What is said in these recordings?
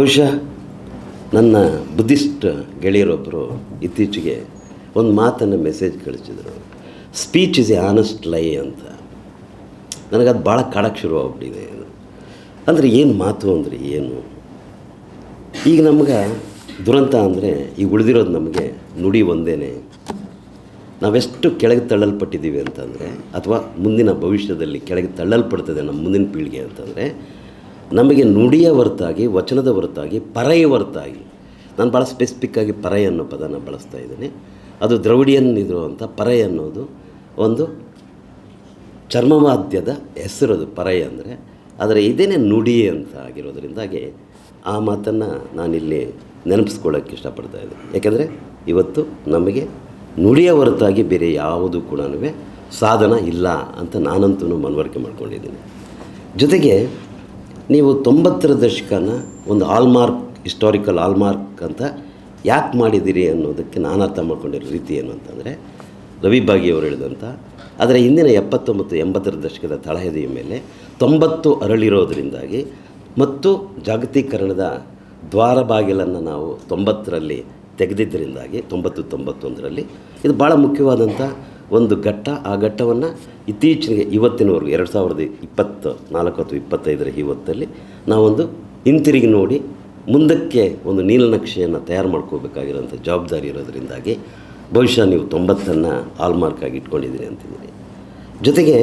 ಬಹುಶಃ ನನ್ನ ಬುದ್ಧಿಸ್ಟ್ ಗೆಳೆಯರೊಬ್ಬರು ಇತ್ತೀಚೆಗೆ ಒಂದು ಮಾತನ್ನು message ಕಳಿಸಿದರು. Speech is a honest lie ಅಂತ. ನನಗದು ಭಾಳ ಕಾಡಕ್ಕೆ ಶುರುವಾಗ್ಬಿಟ್ಟಿದೆ ಅಂದರೆ ಏನು ಮಾತು ಅಂದರೆ ಏನು? ಈಗ ನಮ್ಗೆ ದುರಂತ ಅಂದರೆ ಈಗ ಉಳಿದಿರೋದು ನಮಗೆ ನುಡಿ ಒಂದೇ ನಾವೆಷ್ಟು ಕೆಳಗೆ ತಳ್ಳಲ್ಪಟ್ಟಿದ್ದೀವಿ ಅಂತಂದರೆ, ಅಥವಾ ಮುಂದಿನ ಭವಿಷ್ಯದಲ್ಲಿ ಕೆಳಗೆ ತಳ್ಳಲ್ಪಡ್ತದೆ ನಮ್ಮ ಮುಂದಿನ ಪೀಳಿಗೆ ಅಂತಂದರೆ ನಮಗೆ ನುಡಿಯ ಹೊರತಾಗಿ, ವಚನದ ಹೊರತಾಗಿ, ಪರೆಯ ಹೊರತಾಗಿ, ನಾನು ಭಾಳ ಸ್ಪೆಸಿಫಿಕ್ಕಾಗಿ ಪರೈ ಅನ್ನೋ ಪದನ ಬಳಸ್ತಾ ಇದ್ದೀನಿ. ಅದು ದ್ರವಿಡಿಯನ್ ಇರುವಂಥ ಪರೈ ಅನ್ನೋದು ಒಂದು ಚರ್ಮವಾದ್ಯದ ಹೆಸರದು ಪರೈ ಅಂದರೆ. ಅದರ ಇದೇನೆ ನುಡಿ ಅಂತ ಆಗಿರೋದ್ರಿಂದಾಗಿ ಆ ಮಾತನ್ನು ನಾನಿಲ್ಲಿ ನೆನಪಿಸ್ಕೊಳ್ಳೋಕ್ಕೆ ಇಷ್ಟಪಡ್ತಾ ಇದ್ದೀನಿ. ಯಾಕೆಂದರೆ ಇವತ್ತು ನಮಗೆ ನುಡಿಯ ಹೊರತಾಗಿ ಬೇರೆ ಯಾವುದು ಕೂಡ ಸಾಧನ ಇಲ್ಲ ಅಂತ ನಾನಂತೂ ಮನವರಿಕೆ ಮಾಡ್ಕೊಂಡಿದ್ದೀನಿ. ಜೊತೆಗೆ ನೀವು ತೊಂಬತ್ತರ ದಶಕನ ಒಂದು ಆಲ್ಮಾರ್ಕ್ ಹಿಸ್ಟಾರಿಕಲ್ ಆಲ್ಮಾರ್ಕ್ ಅಂತ ಯಾಕೆ ಮಾಡಿದ್ದೀರಿ ಅನ್ನೋದಕ್ಕೆ ನಾನು ಅರ್ಥ ಮಾಡ್ಕೊಂಡಿರೋ ರೀತಿ ಏನು ಅಂತಂದರೆ, ರವಿ ಬಾಗಿ ಅವರು ಹೇಳಿದಂಥ ಆದರೆ ಹಿಂದಿನ ಎಪ್ಪತ್ತೊಂಬತ್ತು, ಎಂಬತ್ತರ ದಶಕದ ತಳಹದಿಯ ಮೇಲೆ ತೊಂಬತ್ತು ಅರಳಿರೋದರಿಂದಾಗಿ ಮತ್ತು ಜಾಗತೀಕರಣದ ದ್ವಾರ ಬಾಗಿಲನ್ನು ನಾವು ತೊಂಬತ್ತರಲ್ಲಿ ತೆಗೆದಿದ್ದರಿಂದಾಗಿ, ತೊಂಬತ್ತು ತೊಂಬತ್ತೊಂದರಲ್ಲಿ ಇದು ಭಾಳ ಮುಖ್ಯವಾದಂಥ ಒಂದು ಘಟ್ಟ. ಆ ಘಟ್ಟವನ್ನು ಇತ್ತೀಚೆಗೆ ಇವತ್ತಿನವರೆಗೂ ಎರಡು ಸಾವಿರದ ಇಪ್ಪತ್ತು ನಾಲ್ಕು ಅಥವಾ ಇಪ್ಪತ್ತೈದರ ಇವತ್ತಲ್ಲಿ ನಾವೊಂದು ಹಿಂತಿರುಗಿ ನೋಡಿ ಮುಂದಕ್ಕೆ ಒಂದು ನೀಲನಕ್ಷೆಯನ್ನು ತಯಾರು ಮಾಡ್ಕೋಬೇಕಾಗಿರೋಂಥ ಜವಾಬ್ದಾರಿ ಇರೋದರಿಂದಾಗಿ ಬಹುಶಃ ನೀವು ತೊಂಬತ್ತನ್ನು ಆಲ್ಮಾರ್ಕ್ ಆಗಿ ಇಟ್ಕೊಂಡಿದ್ದೀರಿ ಅಂತಿದ್ದೀರಿ. ಜೊತೆಗೆ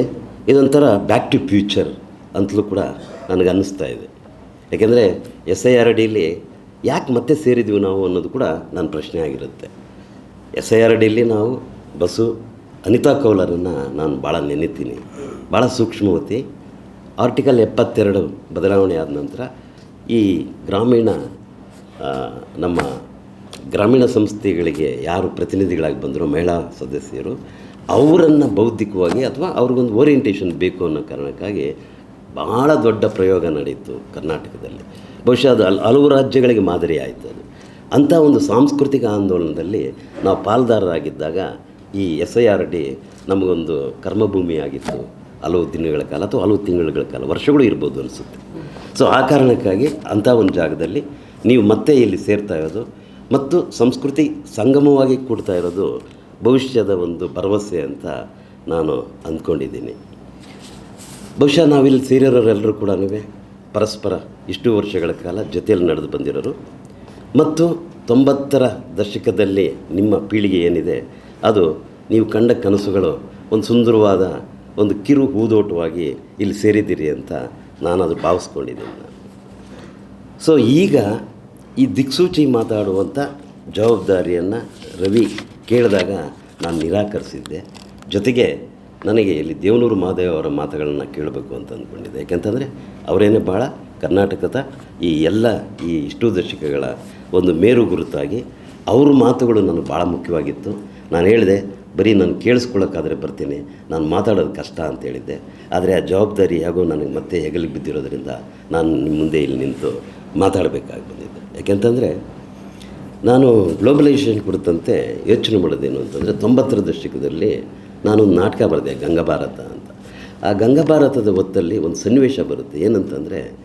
ಇದೊಂಥರ ಬ್ಯಾಕ್ ಟು ಫ್ಯೂಚರ್ ಅಂತಲೂ ಕೂಡ ನನಗೆ ಅನ್ನಿಸ್ತಾ ಇದೆ. ಯಾಕೆಂದರೆ ಎಸ್ ಐ ಆರ್ ಡಿಲಿ ಯಾಕೆ ಮತ್ತೆ ಸೇರಿದ್ವಿ ನಾವು ಅನ್ನೋದು ಕೂಡ ನನ್ನ ಪ್ರಶ್ನೆ ಆಗಿರುತ್ತೆ. ಎಸ್ ಐ ಆರ್ ಡಿಲಿ ನಾವು ಬಸ್ಸು ಅನಿತಾ ಕೌಲರನ್ನು ನಾನು ಭಾಳ ನೆನೆತೀನಿ. ಭಾಳ ಸೂಕ್ಷ್ಮವತಿ. ಆರ್ಟಿಕಲ್ ಎಪ್ಪತ್ತೆರಡು ಬದಲಾವಣೆ ಆದ ನಂತರ ಈ ಗ್ರಾಮೀಣ ನಮ್ಮ ಗ್ರಾಮೀಣ ಸಂಸ್ಥೆಗಳಿಗೆ ಯಾರು ಪ್ರತಿನಿಧಿಗಳಾಗಿ ಬಂದರು ಮಹಿಳಾ ಸದಸ್ಯರು ಅವರನ್ನು ಬೌದ್ಧಿಕವಾಗಿ ಅಥವಾ ಅವ್ರಿಗೊಂದು ಓರಿಯೆಂಟೇಷನ್ ಬೇಕು ಅನ್ನೋ ಕಾರಣಕ್ಕಾಗಿ ಭಾಳ ದೊಡ್ಡ ಪ್ರಯೋಗ ನಡೆಯಿತು ಕರ್ನಾಟಕದಲ್ಲಿ. ಬಹುಶಃ ಅದು ಹಲ್, ಹಲವು ರಾಜ್ಯಗಳಿಗೆ ಮಾದರಿ ಆಯಿತು ಅದು ಅಂಥ ಒಂದು ಸಾಂಸ್ಕೃತಿಕ ಆಂದೋಲನದಲ್ಲಿ ನಾವು ಪಾಲ್ದಾರರಾಗಿದ್ದಾಗ ಈ ಎಸ್ ಐ ಆರ್ ಡಿ ನಮಗೊಂದು ಕರ್ಮಭೂಮಿಯಾಗಿತ್ತು. ಹಲವು ದಿನಗಳ ಕಾಲ ಅಥವಾ ಹಲವು ತಿಂಗಳುಗಳ ಕಾಲ. ವರ್ಷಗಳು ಇರ್ಬೋದು ಅನಿಸುತ್ತೆ. ಸೊ ಆ ಕಾರಣಕ್ಕಾಗಿ ಅಂಥ ಒಂದು ಜಾಗದಲ್ಲಿ ನೀವು ಮತ್ತೆ ಇಲ್ಲಿ ಸೇರ್ತಾ ಇರೋದು ಮತ್ತು ಸಂಸ್ಕೃತಿ ಸಂಗಮವಾಗಿ ಕೂಡ್ತಾ ಇರೋದು ಭವಿಷ್ಯದ ಒಂದು ಭರವಸೆ ಅಂತ ನಾನು ಅಂದ್ಕೊಂಡಿದ್ದೀನಿ. ಬಹುಶಃ ನಾವಿಲ್ಲಿ ಸೇರಿರೋರೆಲ್ಲರೂ ಕೂಡ ಪರಸ್ಪರ ಇಷ್ಟು ವರ್ಷಗಳ ಕಾಲ ಜೊತೆಯಲ್ಲಿ ನಡೆದು ಬಂದಿರೋರು. ಮತ್ತು ತೊಂಬತ್ತರ ದಶಕದಲ್ಲಿ ನಿಮ್ಮ ಪೀಳಿಗೆ ಏನಿದೆ ಅದು ನೀವು ಕಂಡ ಕನಸುಗಳು ಒಂದು ಸುಂದರವಾದ ಒಂದು ಕಿರು ಹೂದೋಟವಾಗಿ ಇಲ್ಲಿ ಸೇರಿದ್ದೀರಿ ಅಂತ ನಾನು ಅದು ಭಾವಿಸ್ಕೊಂಡಿದ್ದೀನಿ ಸೊ ಈಗ ಈ ದಿಕ್ಸೂಚಿ ಮಾತಾಡುವಂಥ ಜವಾಬ್ದಾರಿಯನ್ನು ರವಿ ಕೇಳಿದಾಗ ನಾನು ನಿರಾಕರಿಸಿದ್ದೆ. ಜೊತೆಗೆ ನನಗೆ ಇಲ್ಲಿ ದೇವನೂರು ಮಹಾದೇವ ಅವರ ಮಾತುಗಳನ್ನು ಕೇಳಬೇಕು ಅಂತ ಅಂದ್ಕೊಂಡಿದ್ದೆ. ಯಾಕೆಂತಂದರೆ ಅವರೇನೇ ಭಾಳ ಕರ್ನಾಟಕದ ಈ ಎಲ್ಲ ಈ ಇಷ್ಟು ದಶಕಗಳ ಒಂದು ಮೇರು ಗುರುತಾಗಿ ಅವ್ರ ಮಾತುಗಳು ನನಗೆ ಭಾಳ ಮುಖ್ಯವಾಗಿತ್ತು. ನಾನು ಹೇಳಿದೆ, ಬರೀ ನಾನು ಕೇಳಿಸ್ಕೊಳ್ಳೋಕ್ಕಾದರೆ ಬರ್ತೀನಿ, ನಾನು ಮಾತಾಡೋದು ಕಷ್ಟ ಅಂತ ಹೇಳಿದ್ದೆ. ಆದರೆ ಆ ಜವಾಬ್ದಾರಿ ಹೇಗೋ ನನಗೆ ಮತ್ತೆ ಹೆಗಲಿಗೆ ಬಿದ್ದಿರೋದ್ರಿಂದ ನಾನು ನಿಮ್ಮ ಮುಂದೆ ಇಲ್ಲಿ ನಿಂತು ಮಾತಾಡಬೇಕಾಗಿ ಬಂದಿದ್ದೆ. ಯಾಕೆಂತಂದರೆ, ನಾನು ಗ್ಲೋಬಲೈಸೇಷನ್ ಕುರಿತಂತೆ ಯೋಚನೆ ಮಾಡೋದೇನು ಅಂತಂದರೆ, ತೊಂಬತ್ತರ ದಶಕದಲ್ಲಿ ನಾನೊಂದು ನಾಟಕ ಬರೆದೆ ಗಂಗಾಭಾರತ ಅಂತ. ಆ ಗಂಗಾಭಾರತದ ಹೊತ್ತಲ್ಲಿ ಒಂದು ಸನ್ನಿವೇಶ ಬರುತ್ತೆ. ಏನಂತಂದರೆ,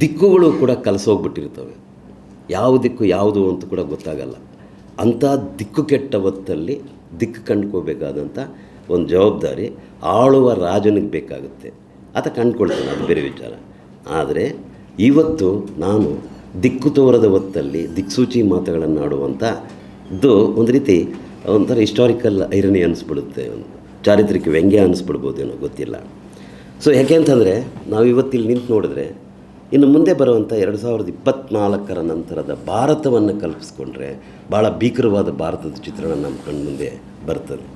ದಿಕ್ಕುಗಳು ಕೂಡ ಕಲಸೋಗ್ಬಿಟ್ಟಿರ್ತವೆ. ಯಾವ ದಿಕ್ಕು ಯಾವುದು ಅಂತ ಕೂಡ ಗೊತ್ತಾಗಲ್ಲ. ಅಂಥ ದಿಕ್ಕು ಕೆಟ್ಟ ಹೊತ್ತಲ್ಲಿ ದಿಕ್ಕು ಕಂಡ್ಕೋಬೇಕಾದಂಥ ಒಂದು ಜವಾಬ್ದಾರಿ ಆಳುವ ರಾಜನಿಗೆ ಬೇಕಾಗುತ್ತೆ. ಆತ ಕಂಡ್ಕೊಳ್ತಾನೆ, ಅದು ಬೇರೆ ವಿಚಾರ. ಆದರೆ ಇವತ್ತು ನಾನು ದಿಕ್ಕು ತೋರದ ಹೊತ್ತಲ್ಲಿ ದಿಕ್ಸೂಚಿ ಮಾತುಗಳನ್ನು ಆಡುವಂಥ ಇದು ಒಂದು ರೀತಿ ಒಂಥರ ಹಿಸ್ಟಾರಿಕಲ್ ಐರನಿ ಅನಿಸ್ಬಿಡುತ್ತೆ, ಒಂದು ಚಾರಿತ್ರಿಕ ವ್ಯಂಗ್ಯ ಅನಿಸ್ಬಿಡ್ಬೋದೇನೋ ಗೊತ್ತಿಲ್ಲ. ಸೊ ಯಾಕೆ ಅಂತಂದರೆ ನಾವು ಇವತ್ತಿಲ್ಲಿ ನಿಂತು ನೋಡಿದ್ರೆ ಇನ್ನು ಮುಂದೆ ಬರುವಂಥ ಎರಡು ಸಾವಿರದ ಇಪ್ಪತ್ತ್ನಾಲ್ಕರ ನಂತರದ ಭಾರತವನ್ನು ಕಲ್ಪಿಸ್ಕೊಂಡ್ರೆ ಭಾಳ ಭೀಕರವಾದ ಭಾರತದ ಚಿತ್ರಣ ನಮ್ಮ ಕಣ್ಮುಂದೆ ಬರ್ತದೆ.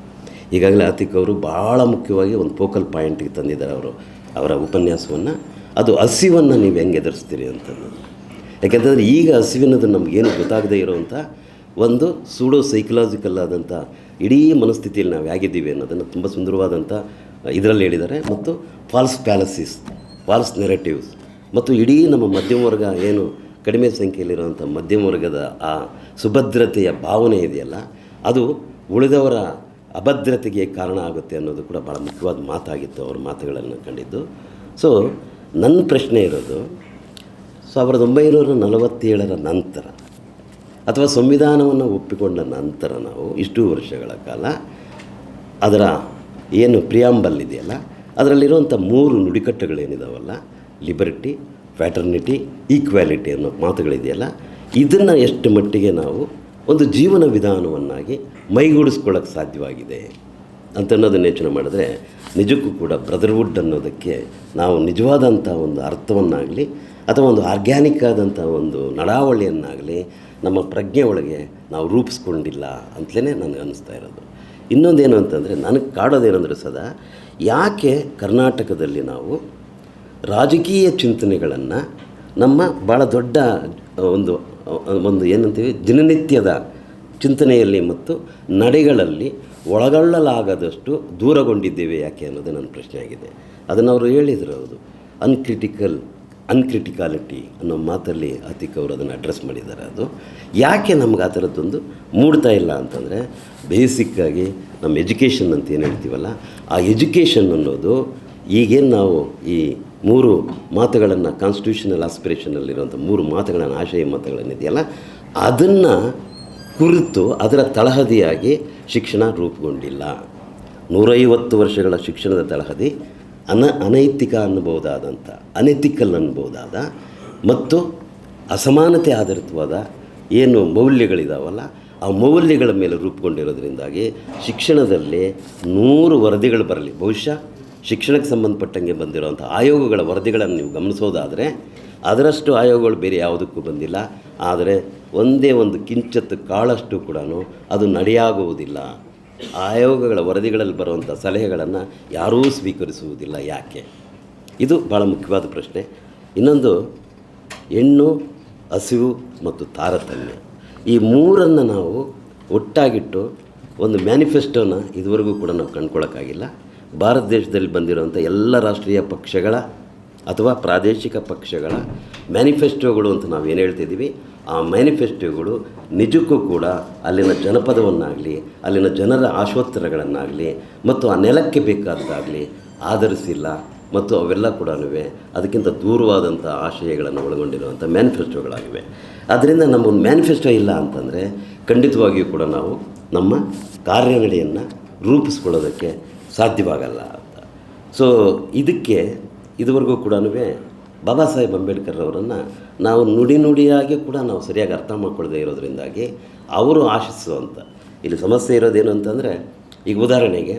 ಈಗಾಗಲೇ ಆತಿಕ್ ಅವರು ಭಾಳ ಮುಖ್ಯವಾಗಿ ಒಂದು ಫೋಕಲ್ ಪಾಯಿಂಟಿಗೆ ತಂದಿದ್ದಾರೆ ಅವರು, ಅವರ ಉಪನ್ಯಾಸವನ್ನು. ಅದು ಹಸಿವನ್ನು ನೀವು ಹೆಂಗೆ ಎದುರಿಸ್ತೀರಿ ಅಂತಂದು. ಯಾಕೆಂತಂದರೆ ಈಗ ಹಸಿವಿನದು ನಮಗೇನು ಗೊತ್ತಾಗದೇ ಇರುವಂಥ ಒಂದು ಸೂಡೋ ಸೈಕಲಾಜಿಕಲ್ ಆದಂಥ ಇಡೀ ಮನಸ್ಥಿತಿಯಲ್ಲಿ ನಾವು ಹೇಗಿದ್ದೀವಿ ಅನ್ನೋದನ್ನು ತುಂಬ ಸುಂದರವಾದಂಥ ಇದರಲ್ಲಿ ಹೇಳಿದ್ದಾರೆ. ಮತ್ತು ಫಾಲ್ಸ್ ಪ್ಯಾಲಸಿಸ್ ಫಾಲ್ಸ್ ನೆರೆಟಿವ್ಸ್ ಮತ್ತು ಇಡೀ ನಮ್ಮ ಮಧ್ಯಮ ವರ್ಗ ಏನು ಕಡಿಮೆ ಸಂಖ್ಯೆಯಲ್ಲಿರುವಂಥ ಮಧ್ಯಮ ವರ್ಗದ ಆ ಸುಭದ್ರತೆಯ ಭಾವನೆ ಇದೆಯಲ್ಲ, ಅದು ಉಳಿದವರ ಅಭದ್ರತೆಗೆ ಕಾರಣ ಆಗುತ್ತೆ ಅನ್ನೋದು ಕೂಡ ಭಾಳ ಮುಖ್ಯವಾದ ಮಾತಾಗಿತ್ತು ಅವ್ರ ಮಾತುಗಳನ್ನು ಕಂಡಿದ್ದು. ಸೊ ನನ್ನ ಪ್ರಶ್ನೆ ಇರೋದು, ಸಾವಿರದ ಒಂಬೈನೂರ ನಲವತ್ತೇಳರ ನಂತರ, ಅಥವಾ ಸಂವಿಧಾನವನ್ನು ಒಪ್ಪಿಕೊಂಡ ನಂತರ ನಾವು ಇಷ್ಟು ವರ್ಷಗಳ ಕಾಲ ಅದರ ಏನು ಪ್ರಿಯಾಂಬಲ್ ಇದೆಯಲ್ಲ, ಅದರಲ್ಲಿರುವಂಥ ಮೂರು ನುಡಿಕಟ್ಟುಗಳೇನಿದಾವಲ್ಲ ಲಿಬರ್ಟಿ, ಫ್ಯಾಟರ್ನಿಟಿ, ಈಕ್ವಾಲಿಟಿ ಅನ್ನೋ ಮಾತುಗಳಿದೆಯಲ್ಲ, ಇದನ್ನು ಎಷ್ಟು ಮಟ್ಟಿಗೆ ನಾವು ಒಂದು ಜೀವನ ವಿಧಾನವನ್ನಾಗಿ ಮೈಗೂಡಿಸ್ಕೊಳ್ಳೋಕ್ಕೆ ಸಾಧ್ಯವಾಗಿದೆ ಅಂತ ಅನ್ನೋದನ್ನು ಯೋಚನೆ ಮಾಡಿದ್ರೆ, ನಿಜಕ್ಕೂ ಕೂಡ ಬ್ರದರ್ವುಡ್ ಅನ್ನೋದಕ್ಕೆ ನಾವು ನಿಜವಾದಂಥ ಒಂದು ಅರ್ಥವನ್ನಾಗಲಿ ಅಥವಾ ಒಂದು ಆರ್ಗ್ಯಾನಿಕ್ ಆದಂಥ ಒಂದು ನಡಾವಳಿಯನ್ನಾಗಲಿ ನಮ್ಮ ಪ್ರಜ್ಞೆ ಒಳಗೆ ನಾವು ರೂಪಿಸ್ಕೊಂಡಿಲ್ಲ ಅಂತಲೇ ನನಗೆ ಅನ್ನಿಸ್ತಾ ಇರೋದು. ಇನ್ನೊಂದೇನು ಅಂತಂದರೆ, ನನಗೆ ಕಾಡೋದೇನೆಂದರೆ ಸದಾ, ಯಾಕೆ ಕರ್ನಾಟಕದಲ್ಲಿ ನಾವು ರಾಜಕೀಯ ಚಿಂತನೆಗಳನ್ನು ನಮ್ಮ ಭಾಳ ದೊಡ್ಡ ಒಂದು ಒಂದು ಏನಂತೀವಿ, ದಿನನಿತ್ಯದ ಚಿಂತನೆಯಲ್ಲಿ ಮತ್ತು ನಡೆಗಳಲ್ಲಿ ಒಳಗೊಳ್ಳಲಾಗದಷ್ಟು ದೂರಗೊಂಡಿದ್ದೇವೆ ಯಾಕೆ ಅನ್ನೋದು ನನ್ನ ಪ್ರಶ್ನೆ ಆಗಿದೆ. ಅದನ್ನು ಅವರು ಹೇಳಿದರು ಅವರು ಅನ್ಕ್ರಿಟಿಕಲ್ ಅನ್ಕ್ರಿಟಿಕಾಲಿಟಿ ಅನ್ನೋ ಮಾತಲ್ಲಿ ಅತಿಕ್ ಅವರು ಅದನ್ನು ಅಡ್ರೆಸ್ ಮಾಡಿದ್ದಾರೆ ಅದು. ಯಾಕೆ ನಮ್ಗೆ ಆ ಥರದ್ದೊಂದು ಮೂಡ್ತಾ ಇಲ್ಲ ಅಂತಂದರೆ ಬೇಸಿಕ್ಕಾಗಿ ನಮ್ಮ ಎಜುಕೇಷನ್ ಅಂತ ಏನು ಹೇಳ್ತೀವಲ್ಲ, ಆ ಎಜುಕೇಷನ್ ಅನ್ನೋದು ಈಗೇನು ನಾವು ಈ ಮೂರು ಮಾತುಗಳನ್ನು ಕಾನ್ಸ್ಟಿಟ್ಯೂಷನಲ್ ಆಸ್ಪಿರೇಷನಲ್ಲಿರುವಂಥ ಮೂರು ಮಾತುಗಳನ್ನು, ಆಶಯ ಮಾತುಗಳನ್ನಿದೆಯಲ್ಲ? ಅದನ್ನು ಕುರಿತು, ಅದರ ತಳಹದಿಯಾಗಿ ಶಿಕ್ಷಣ ರೂಪುಗೊಂಡಿಲ್ಲ. ನೂರೈವತ್ತು ವರ್ಷಗಳ ಶಿಕ್ಷಣದ ತಳಹದಿ, ಅನ, ಅನೈತಿಕ ಅನ್ನಬಹುದಾದಂಥ, ಅನೈತಿಕಲ್ ಅನ್ಬೋದಾದ ಮತ್ತು ಅಸಮಾನತೆ ಆಧಾರಿತವಾದ ಏನು ಮೌಲ್ಯಗಳಿದಾವಲ್ಲ, ಆ ಮೌಲ್ಯಗಳ ಮೇಲೆ ರೂಪುಗೊಂಡಿರೋದ್ರಿಂದಾಗಿ ಶಿಕ್ಷಣದಲ್ಲಿ ನೂರು ವರದಿಗಳು ಬರಲಿ. ಬಹುಶಃ ಶಿಕ್ಷಣಕ್ಕೆ ಸಂಬಂಧಪಟ್ಟಂಗೆ ಬಂದಿರುವಂಥ ಆಯೋಗಗಳ ವರದಿಗಳನ್ನು ನೀವು ಗಮನಿಸೋದಾದರೆ, ಅದರಷ್ಟು ಆಯೋಗಗಳು ಬೇರೆ ಯಾವುದಕ್ಕೂ ಬಂದಿಲ್ಲ. ಆದರೆ ಒಂದೇ ಒಂದು ಕಿಂಚತ್ತು ಕಾಳಷ್ಟು ಕೂಡ ಅದು ನಡೆಯಾಗುವುದಿಲ್ಲ. ಆಯೋಗಗಳ ವರದಿಗಳಲ್ಲಿ ಬರುವಂಥ ಸಲಹೆಗಳನ್ನು ಯಾರೂ ಸ್ವೀಕರಿಸುವುದಿಲ್ಲ. ಯಾಕೆ? ಇದು ಭಾಳ ಮುಖ್ಯವಾದ ಪ್ರಶ್ನೆ. ಇನ್ನೊಂದು, ಹೆಣ್ಣು, ಹಸಿವು ಮತ್ತು ತಾರತಮ್ಯ. ಈ ಮೂರನ್ನು ನಾವು ಒಟ್ಟಾಗಿಟ್ಟು ಒಂದು ಮ್ಯಾನಿಫೆಸ್ಟೋನ ಇದುವರೆಗೂ ಕೂಡ ನಾವು ಕಂಡ್ಕೊಳ್ಳೋಕ್ಕಾಗಿಲ್ಲ. ಭಾರತ ದೇಶದಲ್ಲಿ ಬಂದಿರುವಂಥ ಎಲ್ಲ ರಾಷ್ಟ್ರೀಯ ಪಕ್ಷಗಳ ಅಥವಾ ಪ್ರಾದೇಶಿಕ ಪಕ್ಷಗಳ ಮ್ಯಾನಿಫೆಸ್ಟೋಗಳು ಅಂತ ನಾವು ಏನು ಹೇಳ್ತಿದ್ದೀವಿ, ಆ ಮ್ಯಾನಿಫೆಸ್ಟೋಗಳು ನಿಜಕ್ಕೂ ಕೂಡ ಅಲ್ಲಿನ ಜನಪದವನ್ನಾಗಲಿ, ಅಲ್ಲಿನ ಜನರ ಆಶೋತ್ತರಗಳನ್ನಾಗಲಿ ಮತ್ತು ಆ ನೆಲಕ್ಕೆ ಬೇಕಾದಾಗಲಿ ಆಧರಿಸಿಲ್ಲ ಮತ್ತು ಅವೆಲ್ಲ ಕೂಡ ಅದಕ್ಕಿಂತ ದೂರವಾದಂಥ ಆಶಯಗಳನ್ನು ಒಳಗೊಂಡಿರುವಂಥ ಮ್ಯಾನಿಫೆಸ್ಟೋಗಳಾಗಿವೆ. ಅದರಿಂದ ನಮ್ಮೊಂದು ಮ್ಯಾನಿಫೆಸ್ಟೋ ಇಲ್ಲ ಅಂತಂದರೆ ಖಂಡಿತವಾಗಿಯೂ ಕೂಡ ನಾವು ನಮ್ಮ ಕಾರ್ಯನಡೆಯನ್ನು ರೂಪಿಸ್ಕೊಳ್ಳೋದಕ್ಕೆ ಸಾಧ್ಯವಾಗಲ್ಲ ಅಂತ. ಸೊ ಇದಕ್ಕೆ ಇದುವರೆಗೂ ಕೂಡ ಬಾಬಾ ಸಾಹೇಬ್ ಅಂಬೇಡ್ಕರ್ ಅವರನ್ನು ನಾವು ನುಡಿ ನುಡಿಯಾಗಿ ಕೂಡ ನಾವು ಸರಿಯಾಗಿ ಅರ್ಥ ಮಾಡ್ಕೊಳ್ಳದೆ ಇರೋದ್ರಿಂದಾಗಿ ಅವರು ಆಶಿಸುವಂಥ ಇಲ್ಲಿ ಸಮಸ್ಯೆ ಇರೋದೇನು ಅಂತಂದರೆ, ಈಗ ಉದಾಹರಣೆಗೆ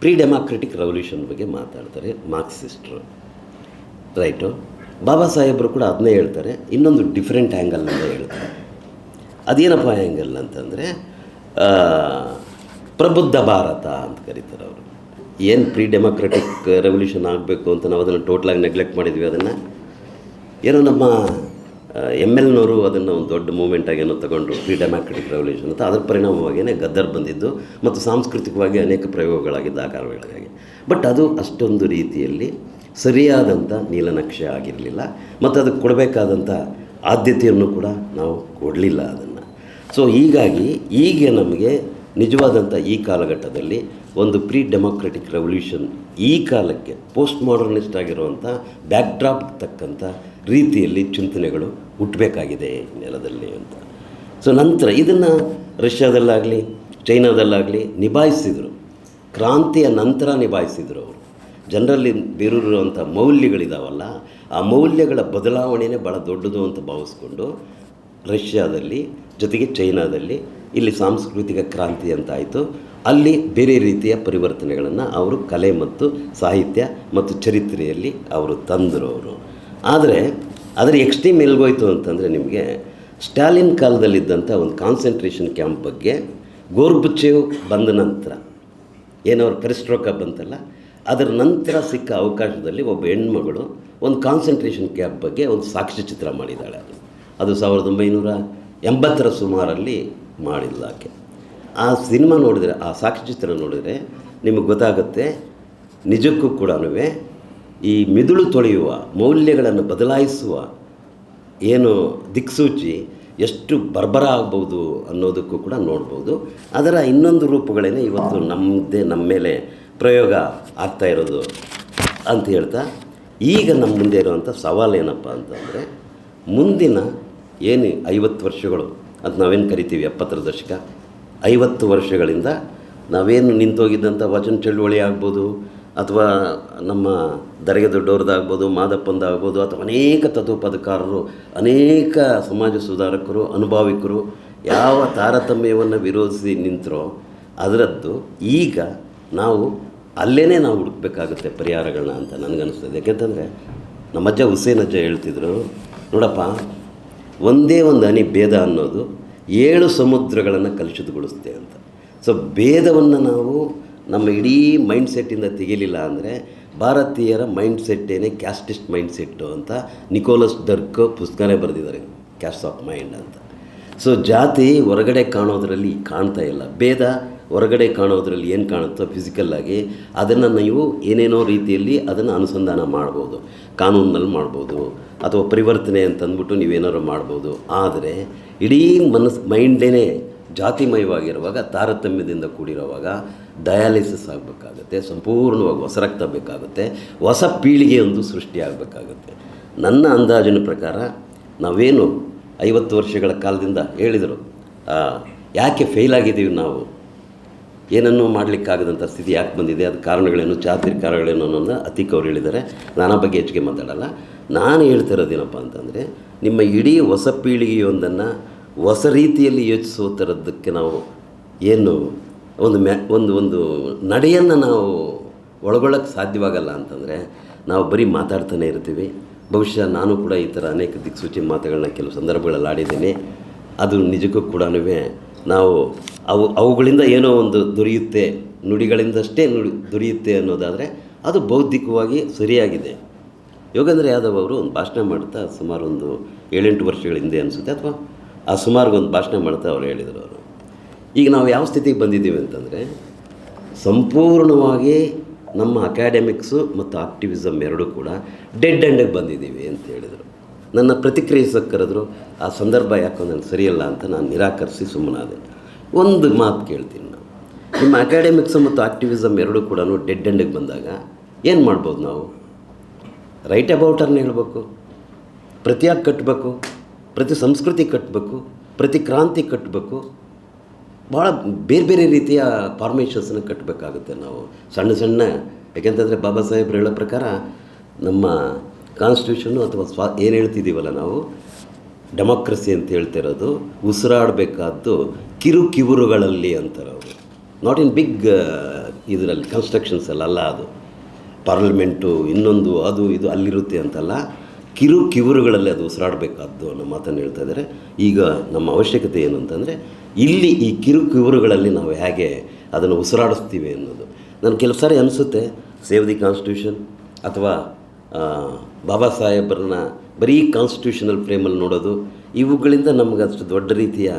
ಪ್ರೀ ಡೆಮಾಕ್ರೆಟಿಕ್ ರೆವಲ್ಯೂಷನ್ ಬಗ್ಗೆ ಮಾತಾಡ್ತಾರೆ ಮಾರ್ಕ್ಸಿಸ್ಟ್ರು. ರೈಟು ಬಾಬಾ ಸಾಹೇಬರು ಕೂಡ ಅದನ್ನೇ ಹೇಳ್ತಾರೆ, ಇನ್ನೊಂದು ಡಿಫ್ರೆಂಟ್ ಆ್ಯಂಗಲ್ನಿಂದ ಹೇಳ್ತಾರೆ. ಅದೇನಪ್ಪ ಆ್ಯಂಗಲ್ ಅಂತಂದರೆ ಪ್ರಬುದ್ಧ ಭಾರತ ಅಂತ ಕರೀತಾರೆ ಏನು ಪ್ರೀ ಡೆಮೋಕ್ರೆಟಿಕ್ ರೆವಲ್ಯೂಷನ್ ಆಗಬೇಕು ಅಂತ ನಾವು ಅದನ್ನು ಟೋಟ್ಲಾಗಿ ನೆಗ್ಲೆಕ್ಟ್ ಮಾಡಿದ್ವಿ ಅದನ್ನು? ಏನೋ ನಮ್ಮ ಎಂ ಎಲ್ನವರು ಅದನ್ನು ಒಂದು ದೊಡ್ಡ ಮೂಮೆಂಟಾಗಿ ಏನೋ ತಗೊಂಡು ಫ್ರೀ ಡೆಮಾಕ್ರೆಟಿಕ್ ರೆವಲ್ಯೂಷನ್ ಅಂತ ಅದರ ಪರಿಣಾಮವಾಗಿಯೇ ಗದ್ದರ್ ಬಂದಿದ್ದು ಮತ್ತು ಸಾಂಸ್ಕೃತಿಕವಾಗಿ ಅನೇಕ ಪ್ರಯೋಗಗಳಾಗಿದ್ದ ಆ ಕಾರಣಗಳಿಗಾಗಿ. ಬಟ್ ಅದು ಅಷ್ಟೊಂದು ರೀತಿಯಲ್ಲಿ ಸರಿಯಾದಂಥ ನೀಲನಕ್ಷೆ ಆಗಿರಲಿಲ್ಲ ಮತ್ತು ಅದಕ್ಕೆ ಕೊಡಬೇಕಾದಂಥ ಆದ್ಯತೆಯನ್ನು ಕೂಡ ನಾವು ಕೊಡಲಿಲ್ಲ ಅದನ್ನು. ಸೊ ಹೀಗಾಗಿ ಈಗ ನಮಗೆ ನಿಜವಾದಂಥ ಈ ಕಾಲಘಟ್ಟದಲ್ಲಿ ಒಂದು ಪ್ರೀ ಡೆಮೊಕ್ರೆಟಿಕ್ ರೆವಲ್ಯೂಷನ್ ಈ ಕಾಲಕ್ಕೆ ಪೋಸ್ಟ್ ಮಾಡರ್ನಿಸ್ಟ್ ಆಗಿರುವಂಥ ಬ್ಯಾಕ್ಡ್ರಾಪ್ ತಕ್ಕಂಥ ರೀತಿಯಲ್ಲಿ ಚಿಂತನೆಗಳು ಹುಟ್ಟಬೇಕಾಗಿದೆ ನೆಲದಲ್ಲಿ ಅಂತ. ಸೊ ನಂತರ ಇದನ್ನು ರಷ್ಯಾದಲ್ಲಾಗಲಿ, ಚೈನಾದಲ್ಲಾಗಲಿ ನಿಭಾಯಿಸಿದರು. ಕ್ರಾಂತಿಯ ನಂತರ ನಿಭಾಯಿಸಿದರು ಅವರು. ಜನರಲ್ಲಿ ಬೇರೂರಿರುವಂಥ ಮೌಲ್ಯಗಳಿದಾವಲ್ಲ, ಆ ಮೌಲ್ಯಗಳ ಬದಲಾವಣೆಯೇ ಭಾಳ ದೊಡ್ಡದು ಅಂತ ಭಾವಿಸ್ಕೊಂಡು ರಷ್ಯಾದಲ್ಲಿ ಜೊತೆಗೆ ಚೈನಾದಲ್ಲಿ ಇಲ್ಲಿ ಸಾಂಸ್ಕೃತಿಕ ಕ್ರಾಂತಿ ಅಂತ ಆಯಿತು ಅಲ್ಲಿ ಬೇರೆ ರೀತಿಯ ಪರಿವರ್ತನೆಗಳನ್ನು ಅವರು ಕಲೆ ಮತ್ತು ಸಾಹಿತ್ಯ ಮತ್ತು ಚರಿತ್ರೆಯಲ್ಲಿ ಅವರು ತಂದರು ಅವರು ಆದರೆ ಅದರ ಎಕ್ಸ್ಟ್ರೀಮ್ ಎಲ್ಗೋಯ್ತು ಅಂತಂದರೆ ನಿಮಗೆ ಸ್ಟಾಲಿನ್ ಕಾಲದಲ್ಲಿದ್ದಂಥ ಒಂದು ಕಾನ್ಸಂಟ್ರೇಷನ್ ಕ್ಯಾಂಪ್ ಬಗ್ಗೆ ಗೋರ್ಬಚೇವ್ ಬಂದ ನಂತರ ಏನವ್ರು ಕರಿಸ್ಟ್ರೋಕ ಬಂತಲ್ಲ, ಅದರ ನಂತರ ಸಿಕ್ಕ ಅವಕಾಶದಲ್ಲಿ ಒಬ್ಬ ಹೆಣ್ಮಗಳು ಒಂದು ಕಾನ್ಸಂಟ್ರೇಷನ್ ಕ್ಯಾಂಪ್ ಬಗ್ಗೆ ಒಂದು ಸಾಕ್ಷ್ಯಚಿತ್ರ ಮಾಡಿದ್ದಾಳೆ. ಅದು ಅದು ಸಾವಿರದ ಒಂಬೈನೂರ ಎಂಬತ್ತರ ಸುಮಾರಲ್ಲಿ ಮಾಡಿಲ್ಲ ಆಕೆ. ಆ ಸಿನಿಮಾ ನೋಡಿದರೆ, ಆ ಸಾಕ್ಷ್ಯಚಿತ್ರ ನೋಡಿದರೆ ನಿಮಗೆ ಗೊತ್ತಾಗುತ್ತೆ, ನಿಜಕ್ಕೂ ಕೂಡ ಈ ಮಿದುಳು ತೊಳೆಯುವ, ಮೌಲ್ಯಗಳನ್ನು ಬದಲಾಯಿಸುವ ಏನು ದಿಕ್ಸೂಚಿ ಎಷ್ಟು ಬರ್ಬರ ಆಗ್ಬೋದು ಅನ್ನೋದಕ್ಕೂ ಕೂಡ ನೋಡ್ಬೋದು. ಅದರ ಇನ್ನೊಂದು ರೂಪಗಳೇನೆ ಇವತ್ತು ನಮ್ಮದೇ ನಮ್ಮ ಮೇಲೆ ಪ್ರಯೋಗ ಆಗ್ತಾ ಇರೋದು ಅಂತ ಹೇಳ್ತಾ, ಈಗ ನಮ್ಮ ಮುಂದೆ ಇರುವಂಥ ಸವಾಲು ಏನಪ್ಪ ಅಂತಂದರೆ, ಮುಂದಿನ ಏನು ಐವತ್ತು ವರ್ಷಗಳು ಅಂತ ನಾವೇನು ಕರಿತೀವಿ ಎಪ್ಪತ್ತರ ದಶಕ? ಐವತ್ತು ವರ್ಷಗಳಿಂದ ನಾವೇನು ನಿಂತೋಗಿದ್ದಂಥ ವಚನ ಚಳುವಳಿ ಆಗ್ಬೋದು, ಅಥವಾ ನಮ್ಮ ದರೆಗೆ ದೊಡ್ಡವ್ರದ್ದಾಗ್ಬೋದು, ಮಾದಪ್ಪಂದಾಗ್ಬೋದು, ಅಥವಾ ಅನೇಕ ತತ್ವಪದಕಾರರು, ಅನೇಕ ಸಮಾಜ ಸುಧಾರಕರು, ಅನುಭಾವಿಕರು ಯಾವ ತಾರತಮ್ಯವನ್ನು ವಿರೋಧಿಸಿ ನಿಂತರೋ ಅದರದ್ದು ಈಗ ನಾವು ಅಲ್ಲೇ ನಾವು ಹುಡುಕ್ಬೇಕಾಗುತ್ತೆ ಪರಿಹಾರಗಳನ್ನ ಅಂತ ನನಗನ್ನಿಸ್ತದೆ ಯಾಕೆಂತಂದರೆ ನಮ್ಮಜ್ಜ ಹುಸೇನ್ ಅಜ್ಜ ಹೇಳ್ತಿದ್ರು, ನೋಡಪ್ಪ ಒಂದೇ ಒಂದು ಹನಿ ಭೇದ ಅನ್ನೋದು ಏಳು ಸಮುದ್ರಗಳನ್ನು ಕಲುಷಿತಗೊಳಿಸುತ್ತೆ ಅಂತ. ಸೊ ಭೇದವನ್ನು ನಾವು ನಮ್ಮ ಇಡೀ ಮೈಂಡ್ ಸೆಟ್ಟಿಂದ ತೆಗಿಲಿಲ್ಲ ಅಂದರೆ ಭಾರತೀಯರ ಮೈಂಡ್ ಸೆಟ್ಟೇನೆ ಕ್ಯಾಸ್ಟಿಸ್ಟ್ ಮೈಂಡ್ ಸೆಟ್ಟು ಅಂತ ನಿಕೋಲಸ್ ಡರ್ಕ್ ಪುಸ್ತಕನೇ ಬರೆದಿದ್ದಾರೆ ಕ್ಯಾಸ್ಟ್ ಆಫ್ ಮೈಂಡ್ ಅಂತ. ಸೊ ಜಾತಿ ಹೊರಗಡೆ ಕಾಣೋದರಲ್ಲಿ ಕಾಣ್ತಾ ಇಲ್ಲ. ಭೇದ ಹೊರಗಡೆ ಕಾಣೋದ್ರಲ್ಲಿ ಏನು ಕಾಣುತ್ತೋ ಫಿಸಿಕಲ್ಲಾಗಿ ಅದನ್ನು ನೀವು ಏನೇನೋ ರೀತಿಯಲ್ಲಿ ಅದನ್ನು ಅನುಸಂಧಾನ ಮಾಡ್ಬೋದು, ಕಾನೂನಿನಲ್ಲಿ ಮಾಡ್ಬೋದು ಅಥವಾ ಪರಿವರ್ತನೆ ಅಂತಂದ್ಬಿಟ್ಟು ನೀವೇನಾದ್ರು ಮಾಡ್ಬೋದು. ಆದರೆ ಇಡೀ ಮನಸ್ಸು ಮೈಂಡೇ ಜಾತಿಮಯವಾಗಿರುವಾಗ, ತಾರತಮ್ಯದಿಂದ ಕೂಡಿರುವಾಗ ಡಯಾಲಿಸಿಸ್ ಆಗಬೇಕಾಗುತ್ತೆ, ಸಂಪೂರ್ಣವಾಗಿ ಹೊಸ ರಕ್ತ ಬೇಕಾಗುತ್ತೆ ಹೊಸ ಪೀಳಿಗೆಯೊಂದು ಸೃಷ್ಟಿಯಾಗಬೇಕಾಗುತ್ತೆ ನನ್ನ ಅಂದಾಜಿನ ಪ್ರಕಾರ ನಾವೇನು ಐವತ್ತು ವರ್ಷಗಳ ಕಾಲದಿಂದ ಹೇಳಿದರು ಯಾಕೆ ಫೇಲ್ ಆಗಿದ್ದೀವಿ ನಾವು? ಏನನ್ನೂ ಮಾಡಲಿಕ್ಕಾಗದಂಥ ಸ್ಥಿತಿ ಯಾಕೆ ಬಂದಿದೆ, ಅದು ಕಾರಣಗಳೇನು ಚಾತುರ್ ಕಾರಣಗಳೇನು ಅನ್ನೋದನ್ನ ಅತಿಕ್ ಅವ್ರು ಹೇಳಿದ್ದಾರೆ. ನಾನು ಬಗ್ಗೆ ಹೆಚ್ಚಿಗೆ ಮಾತಾಡಲ್ಲ. ನಾನು ಹೇಳ್ತಿರೋದೇನಪ್ಪ ಅಂತಂದರೆ, ನಿಮ್ಮ ಇಡೀ ಹೊಸ ಪೀಳಿಗೆಯೊಂದನ್ನು ಹೊಸ ರೀತಿಯಲ್ಲಿ ಯೋಚಿಸುವ ಥರದ್ದಕ್ಕೆ ನಾವು ಏನು ಒಂದು ಮ್ಯಾ, ಒಂದು ಒಂದು ನಡೆಯನ್ನು ನಾವು ಒಳಗೊಳ್ಳೋಕ್ಕೆ ಸಾಧ್ಯವಾಗಲ್ಲ ಅಂತಂದರೆ, ನಾವು ಬರೀ ಮಾತಾಡ್ತಾನೆ ಇರ್ತೀವಿ. ಬಹುಶಃ ನಾನು ಕೂಡ ಈ ಥರ ಅನೇಕ ದಿಕ್ಸೂಚಿ ಮಾತುಗಳನ್ನ ಕೆಲವು ಸಂದರ್ಭಗಳಲ್ಲಿ ಆಡಿದ್ದೀನಿ. ಅದು ನಿಜಕ್ಕೂ ಕೂಡ ನಾವು ಅವು, ಅವುಗಳಿಂದ ಏನೋ ಒಂದು ದೊರೆಯುತ್ತೆ, ನುಡಿಗಳಿಂದಷ್ಟೇ ನುಡಿ, ದೊರೆಯುತ್ತೆ ಅನ್ನೋದಾದರೆ ಅದು ಬೌದ್ಧಿಕವಾಗಿ ಸರಿಯಾಗಿದೆ. ಯೋಗೇಂದ್ರ ಯಾದವ್ ಅವರು ಒಂದು ಭಾಷಣ ಮಾಡ್ತಾ ಸುಮಾರು ಒಂದು ಏಳೆಂಟು ವರ್ಷಗಳ ಹಿಂದೆ ಅನಿಸುತ್ತೆ, ಅಥವಾ ಆ ಸುಮಾರಿಗೊಂದು ಒಂದು ಭಾಷಣ ಮಾಡ್ತಾ ಅವರು ಹೇಳಿದರು ಅವರು. ಈಗ ನಾವು ಯಾವ ಸ್ಥಿತಿಗೆ ಬಂದಿದ್ದೀವಿ ಅಂತಂದರೆ, ಸಂಪೂರ್ಣವಾಗಿ ನಮ್ಮ ಅಕಾಡೆಮಿಕ್ಸು ಮತ್ತು ಆಕ್ಟಿವಿಸಮ್ ಎರಡೂ ಕೂಡ ಡೆಡ್ ಎಂಡಿಗೆ ಬಂದಿದ್ದೀವಿ ಅಂತ ಹೇಳಿದರು. ನನ್ನ ಪ್ರತಿಕ್ರಿಯಿಸೋಕ್ಕೆ ಕರೆದ್ರು ಆ ಸಂದರ್ಭ ಯಾಕೋ ನನಗೆ ಸರಿಯಲ್ಲ ಅಂತ ನಾನು ನಿರಾಕರಿಸಿ ಸುಮ್ಮನಾದೆ. ಒಂದು ಮಾತು ಕೇಳ್ತೀನಿ ನಾವು ನಿಮ್ಮ ಅಕಾಡೆಮಿಕ್ಸ್ ಮತ್ತು ಆಕ್ಟಿವಿಸಮ್ ಎರಡೂ ಕೂಡ ಡೆಡ್ ಎಂಡಿಗೆ ಬಂದಾಗ ಏನು ಮಾಡ್ಬೋದು ನಾವು? ರೈಟ್ ಅಬೌಟರ್ನ ಹೇಳಬೇಕು, ಪ್ರತಿಯಾಗಿ ಕಟ್ಟಬೇಕು ಪ್ರತಿ ಸಂಸ್ಕೃತಿ ಕಟ್ಟಬೇಕು ಪ್ರತಿ ಕ್ರಾಂತಿ ಕಟ್ಟಬೇಕು ಭಾಳ ಬೇರೆ ಬೇರೆ ರೀತಿಯ ಫಾರ್ಮೇಷನ್ಸನ್ನು ಕಟ್ಟಬೇಕಾಗುತ್ತೆ ನಾವು. ಸಣ್ಣ ಸಣ್ಣ, ಯಾಕೆಂತಂದರೆ ಬಾಬಾ ಸಾಹೇಬ್ರು ಹೇಳೋ ಪ್ರಕಾರ ನಮ್ಮ ಕಾನ್ಸ್ಟಿಟ್ಯೂಷನ್ನು ಅಥವಾ ಸ್ವಾ, ಏನು ಹೇಳ್ತಿದ್ದೀವಲ್ಲ ನಾವು? ಡೆಮೋಕ್ರಸಿ ಅಂತ ಹೇಳ್ತಿರೋದು ಉಸಿರಾಡಬೇಕಾದ್ದು ಕಿರು ಕಿವುರುಗಳಲ್ಲಿ ಅಂತಾರೆ ಅವರು. ನಾಟ್ ಇನ್ ಬಿಗ್ ಇದರಲ್ಲಿ ಕನ್ಸ್ಟ್ರಕ್ಷನ್ಸ್ ಅಲ್ಲ ಅಲ್ಲ ಅದು. ಪಾರ್ಲಿಮೆಂಟು ಇನ್ನೊಂದು, ಅದು, ಇದು ಅಲ್ಲಿರುತ್ತೆ ಅಂತಲ್ಲ. ಕಿರು ಕಿವುರುಗಳಲ್ಲಿ ಅದು ಉಸಿರಾಡಬೇಕಾದ್ದು ಅನ್ನೋ ಮಾತನ್ನು ಹೇಳ್ತಾ ಇದ್ದಾರೆ. ಈಗ ನಮ್ಮ ಅವಶ್ಯಕತೆ ಏನು ಅಂತಂದರೆ, ಇಲ್ಲಿ ಈ ಕಿರು ಕಿವುರುಗಳಲ್ಲಿ ನಾವು ಹೇಗೆ ಅದನ್ನು ಉಸಿರಾಡಿಸ್ತೀವಿ ಅನ್ನೋದು. ನನ್ನ ಕೆಲವು ಸಾರಿ ಅನಿಸುತ್ತೆ ಸೇವ್ ದಿ ಕಾನ್ಸ್ಟಿಟ್ಯೂಷನ್ ಅಥವಾ ಬಾಬಾ ಸಾಹೇಬ್ರನ್ನ ಬರೀ ಕಾನ್ಸ್ಟಿಟ್ಯೂಷನಲ್ ಫ್ರೇಮಲ್ಲಿ ನೋಡೋದು, ಇವುಗಳಿಂದ ನಮಗೆ ಅಷ್ಟು ದೊಡ್ಡ ರೀತಿಯ